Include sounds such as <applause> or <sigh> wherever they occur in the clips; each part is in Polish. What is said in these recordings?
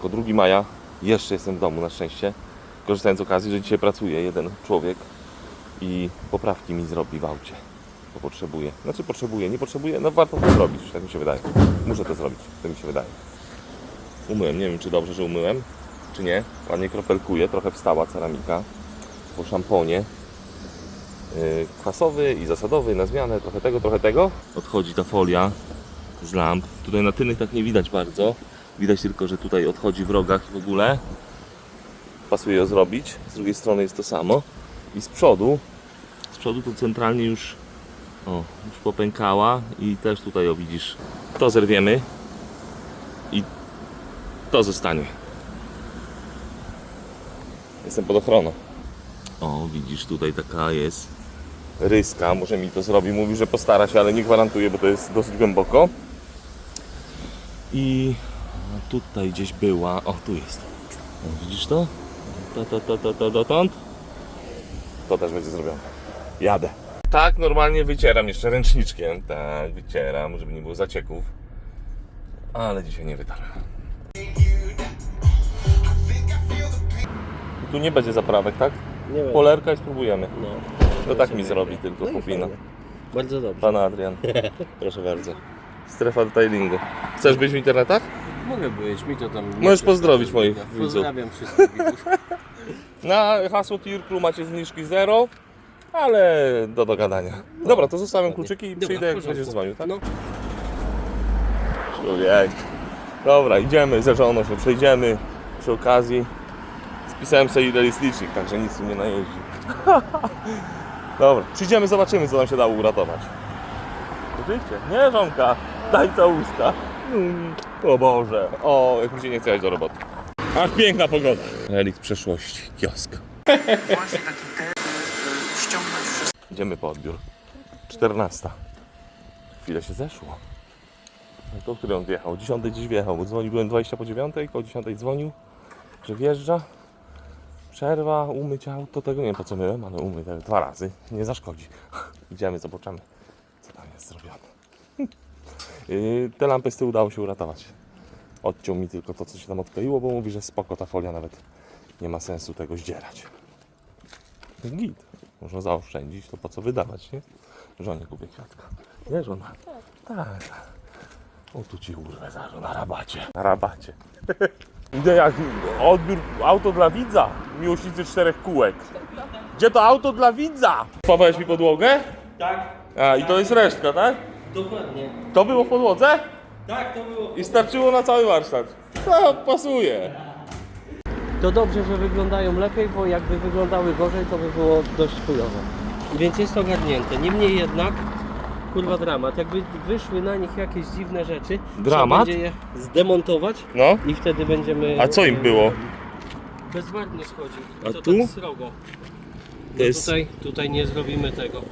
tylko 2 maja. Jeszcze jestem w domu na szczęście. Korzystając z okazji, że dzisiaj pracuje jeden człowiek i poprawki mi zrobi w aucie. Bo potrzebuje. Znaczy potrzebuje, nie potrzebuje, no warto to zrobić, tak mi się wydaje. Muszę to zrobić, tak mi się wydaje. Umyłem, nie wiem czy dobrze, że umyłem, czy nie. Ładnie kropelkuje, trochę wstała ceramika po szamponie. Yy, kwasowy i zasadowy na zmianę, trochę tego, trochę tego. Odchodzi ta folia z lamp. Tutaj na tylnych tak nie widać bardzo. Widać tylko, że tutaj odchodzi w rogach i w ogóle. Pasuje ją zrobić. Z drugiej strony jest to samo. I z przodu, z przodu to centralnie już, o, już popękała i też tutaj o widzisz. To zerwiemy i to zostanie. Jestem pod ochroną. O, widzisz, tutaj taka jest ryska. Może mi to zrobi. Mówi, że postara się, ale nie gwarantuje, bo to jest dosyć głęboko. I tutaj gdzieś była. O, tu jest. Widzisz to? To, to, to, to, to, dotąd. To też będzie zrobione. Jadę. Tak, normalnie wycieram jeszcze ręczniczkiem. Tak, wycieram, żeby nie było zacieków. Ale dzisiaj nie wytarłem. Tu nie będzie zaprawek, tak? Nie. Polerka i spróbujemy. No. No tak mi zrobi tylko No. Bardzo dobrze. Pana Adrian. <laughs> Proszę bardzo. Strefa detailingu. Chcesz być w internetach? Mogę być, mi to tam... nie Możesz przeszkadza. pozdrowić moich widzów. Pozdrawiam wszystkich widzów. <laughs> Na hasło Tirklu macie zniżki zero, ale do dogadania. Dobra, to zostawiam kluczyki i Dobra, przyjdę w jak porządku. będziesz dzwonił, tak? No. Człowiek. Dobra, idziemy ze żoną się przejdziemy przy okazji. Spisałem sobie ile jest licznik, także nic tu nie najeździ. <laughs> Dobra, przyjdziemy, zobaczymy co nam się dało uratować. Oczywiście, nie żonka, daj całuska. Mm, O Boże, o, jak mi się nie chce do roboty. Ach, piękna pogoda. Relikt przeszłości, kiosk. Właśnie taki te, y, ściągnąć wszystko. Idziemy po odbiór. 14. Chwilę się zeszło. No to, który on wjechał? 10 dziś wjechał, bo dzwonił, byłem 20 po 9, koło 10 dzwonił, że wjeżdża. Przerwa, umyć auto, tego nie wiem po co myłem, ale umyć tak dwa razy, nie zaszkodzi. Idziemy, zobaczymy, co tam jest zrobione. Yy, Te lampy z tyłu udało się uratować. Odciął mi tylko to, co się tam odkleiło, bo mówi, że spoko ta folia nawet nie ma sensu tego zdzierać. Git. Można zaoszczędzić, to po co wydawać, nie? Żonie kupię kwiatka. Nie, żona? Tak. O, tu ci urwę za na rabacie. Na rabacie. <laughs> Idę jak odbiór auto dla widza. Miłośnicy czterech kółek. Gdzie to auto dla widza? Spawałeś mi podłogę? Tak, A, i to jest resztka, tak? Dokładnie. To było w podłodze? Tak, to było. I starczyło na cały warsztat. To pasuje. To dobrze, że wyglądają lepiej, bo jakby wyglądały gorzej, to by było dość chujowo. Więc jest ogarnięte. Niemniej jednak, kurwa dramat. Jakby wyszły na nich jakieś dziwne rzeczy, Dramat? trzeba będzie je zdemontować No. i wtedy będziemy... A co im było? Bezbarwnie schodzi. A to tu? tak srogo. No jest... tutaj, tutaj nie zrobimy tego,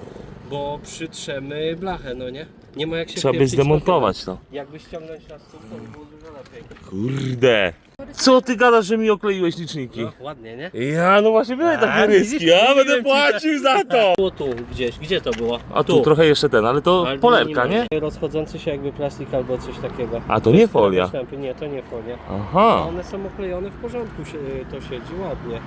bo przytrzemy blachę, no nie? Nie ma jak się Trzeba by wpieprzyć zdemontować to. Jakby ściągnąć na stół, to by było dużo lepiej. Kurde. Co ty gadasz, że mi okleiłeś liczniki? No, ładnie, nie? Ja, no właśnie były takie A, ryski, ja będę płacił za to! <laughs> Było tu gdzieś, gdzie to było? A tu trochę jeszcze ten, ale to Ale polerka, nie? minimalnie Rozchodzący się jakby plastik albo coś takiego. A to nie folia. Nie, to nie folia. Aha. One są oklejone w porządku, się, to siedzi ładnie.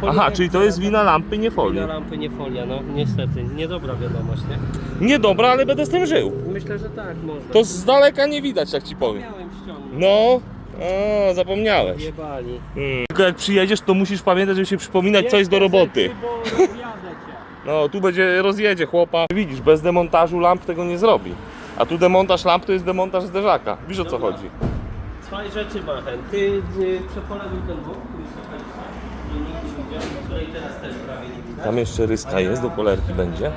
Folia Aha, czyli to jest wina lampy, nie Wina folii. lampy, nie folia, no niestety. Niedobra wiadomość, nie? Niedobra, ale będę z tym żył. Myślę, że tak, można. To z daleka nie widać, jak ci powiem. Miałem ściągnąć. No, o, zapomniałeś. Jebali. Hmm. Tylko jak przyjedziesz, to musisz pamiętać, żeby się przypominać, co jest do roboty. Bo rozjadę cię. No, tu będzie, rozjedzie chłopa. Widzisz, bez demontażu lamp tego nie zrobi. A tu demontaż lamp to jest demontaż zderzaka. Wiesz o co Dobra. chodzi? Twoje rzeczy machen. Ty y, przepolewił ten bok, który jest Tam jeszcze ryska jest, do polerki będzie.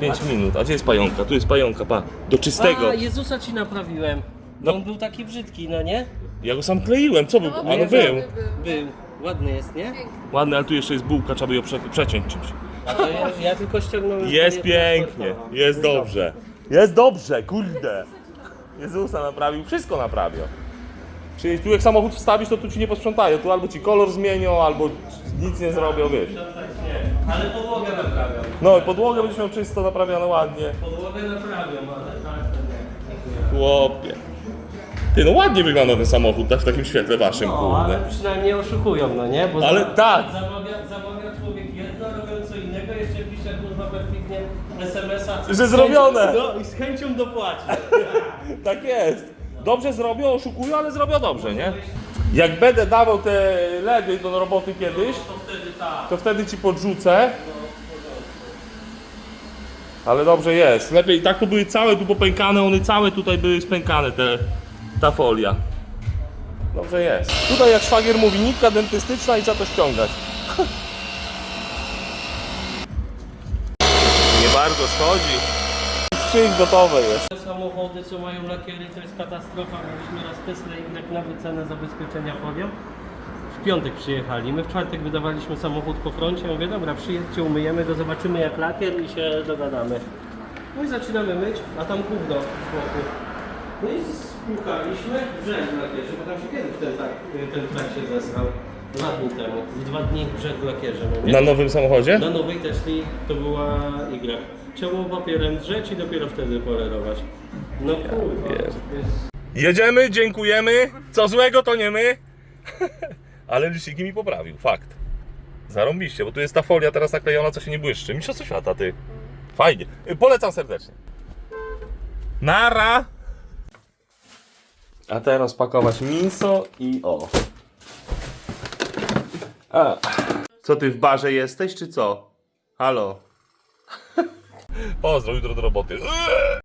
5 minut. A gdzie jest pająka? Tu jest pająka, pa. Do czystego. A, Jezusa ci naprawiłem. No. No. On był taki brzydki, no nie? Ja go sam kleiłem, co był? A no był. Był. Ładny jest, nie? Ładny, ale tu jeszcze jest bułka, trzeba by ją prze, przeciąć czymś. A to ja, ja tylko ściągnąłem... Jest pięknie, jest dobrze. Jest dobrze, kurde. Jezusa naprawił, wszystko naprawił. Czyli tu jak samochód wstawisz, to tu ci nie posprzątają. Tu albo ci kolor zmienią, albo nic nie zrobią, wiesz. Nie, ale podłogę naprawiam. No i podłogę będziesz miał czysto naprawione ładnie. Podłogę naprawiam, ale tak to nie. Dziękuję. Chłopie. Ty, no ładnie wygląda ten samochód, tak w takim świetle waszym, No, kurde. ale przynajmniej oszukują, no nie? Bo Ale za- tak. Zamawia, zamawia człowiek jedno, robią co innego, jeszcze pisze kurwa perfidnie SMS-a. Że zrobione. No i z chęcią dopłaci. <laughs> Tak jest. Dobrze zrobią, oszukują, ale zrobią dobrze, nie? Jak będę dawał te LEDy do roboty kiedyś, To wtedy tak. to wtedy ci podrzucę. Ale dobrze jest. Lepiej, tak to były całe tu popękane, one całe tutaj były spękane, te, ta folia. Dobrze jest. Tutaj jak szwagier mówi, nitka dentystyczna i trzeba to ściągać. <laughs> Nie bardzo schodzi. Wszystko gotowe jest. Te samochody, co mają lakiery, to jest katastrofa. Mieliśmy raz Tesla i tak na wycenę zabezpieczenia folią. W piątek przyjechali. My w czwartek wydawaliśmy samochód po froncie. Ja mówię, dobra, przyjedźcie, umyjemy go, zobaczymy jak lakier i się dogadamy. No i zaczynamy myć, a tam gówno z boku. No i spłukaliśmy brzeg w lakierze, bo tam się kiedyś ten, tak, ten trak się zesrał. Dwa dni temu. Dwa dni brzeg w lakierze. No nie? Na nowym samochodzie? Na nowej Tesli to była Y. Trzeba papierem drzeć i dopiero wtedy polerować. No kurwa. Jedziemy, dziękujemy. Co złego to nie my. <laughs> Ale liczniki mi poprawił, fakt. Zarąbiście, bo tu jest ta folia teraz naklejona, co się nie błyszczy. Mistrzostwo świata, ty. Fajnie. Y, Polecam serdecznie. Nara! A teraz pakować mięso i o. A. Co ty w barze jesteś, czy co? Halo? Pozdro, jutro do roboty.